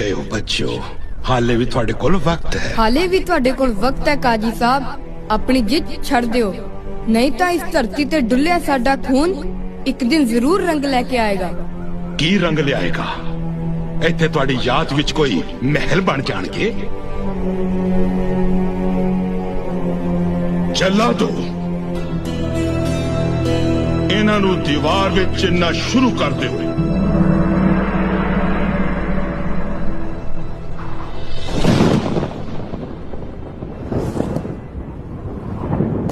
ਗਏ ਹੋ ਬੱਚਿਓ। ਹਾਲੇ ਵੀ ਤੁਹਾਡੇ ਕੋਲ ਵਕਤ ਹੈ। ਹਾਲੇ ਵੀ ਤੁਹਾਡੇ ਕੋਲ ਵਕਤ ਹੈ ਕਾਜੀ ਸਾਹਿਬ। ਆਪਣੀ ਜਿੱਦ ਛੱਡ ਦਿਓ। ਨਹੀਂ ਤਾਂ ਇਸ ਧਰਤੀ ਤੇ ਡੁੱਲਿਆ ਸਾਡਾ ਖੂਨ ਇੱਕ ਦਿਨ ਜ਼ਰੂਰ ਰੰਗ ਲੈ ਕੇ ਆਏਗਾ। ਕੀ ਰੰਗ ਲਿਆਏਗਾ? ਇੱਥੇ ਤੁਹਾਡੀ ਯਾਦ ਵਿੱਚ ਕੋਈ ਮਹਿਲ ਬਣ ਜਾਣਗੇ? ਚੱਲਾ ਦੋ ਇਹਨਾਂ ਨੂੰ ਦੀਵਾਰ ਵਿੱਚ ਚਿੰਨਾ ਸ਼ੁਰੂ ਕਰ ਦਿਓ।